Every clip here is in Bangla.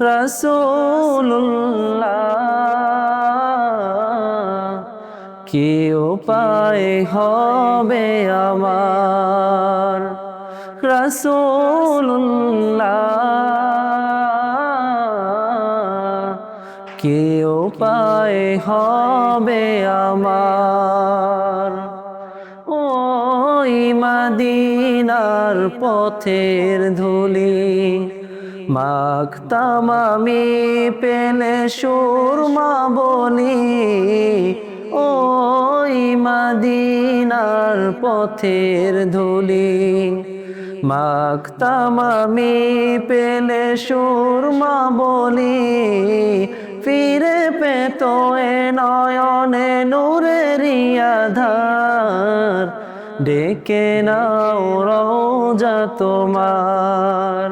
রসুল্লাহ কি উপায় হবে আমার রসুল্লাহ কি উপায় হবে আমার। ওই মাদিনার পথের ধুলি মাখতাম আমি পেলে সুরমা বলি ওই মাদিনার পথের ধুলি। মাখতাম আমি পেলে সুরমা বলি ফিরে পেত এ নয়নে নূরের আধার ডেকে নাও রওজা তোমার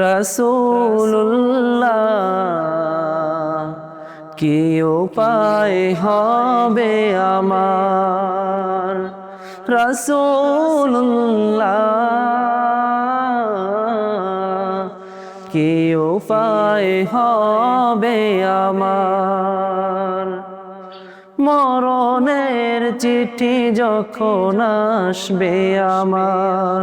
রসুল্লাহ কি উপায় হবে আমার রসুল্লাহ কি উপায় হবে আমার মরণের চিঠি যখন আসবে আমার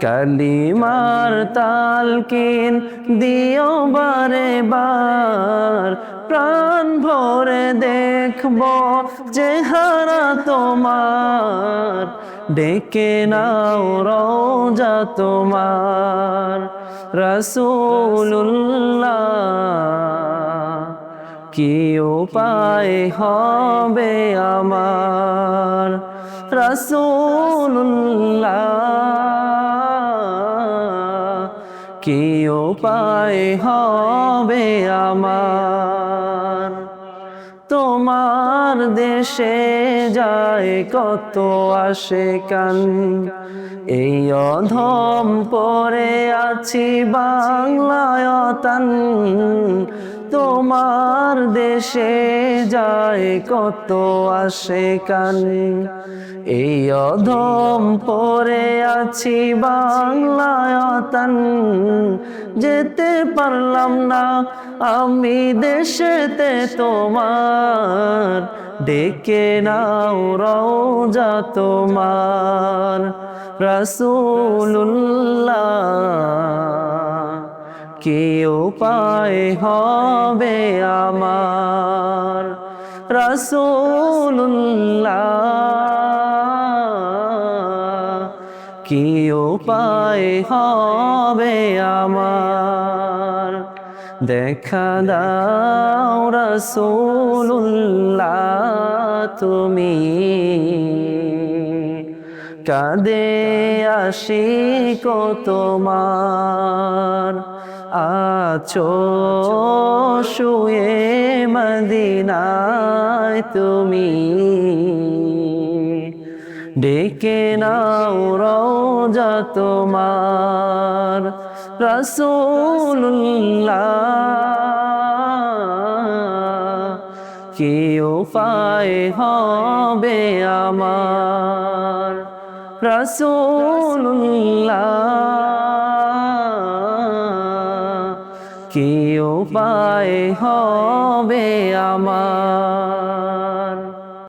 কালিমার তালকিন দিও বারে বার। প্রাণ ভরে দেখব চেহারা তোমার। ডেকে নাও রোজা তোমার। রসুল্লাহ কি উপায় হবে আমার? রসুল্লাহ কি পায় হবে আমার? তোমার দেশে যায় কত আসে কান এই অধম পরে আছি বাংলায়তান তোমার দেশে যায় কত আসে কানে এই অধম পরে আছি বাংলায়তান। যেতে পারলাম না আমি দেশেতে তোমার। ডেকে নাও রওজা তোমার। রসুল্লাহ কি উপায় হবে আমার রসুল্লাহ কি উপায় হবে আমার। দেখা দাও রসুল্লাহ তুমি। কাদে আসি তোমার। আছো শুয়ে মদিনায় তুমি। ডেকে নাও রওজা তোমার। রসুল্লাহ কি উপায় হবে আমার। রসুল্লাহ কেউ পায় হবে আমার।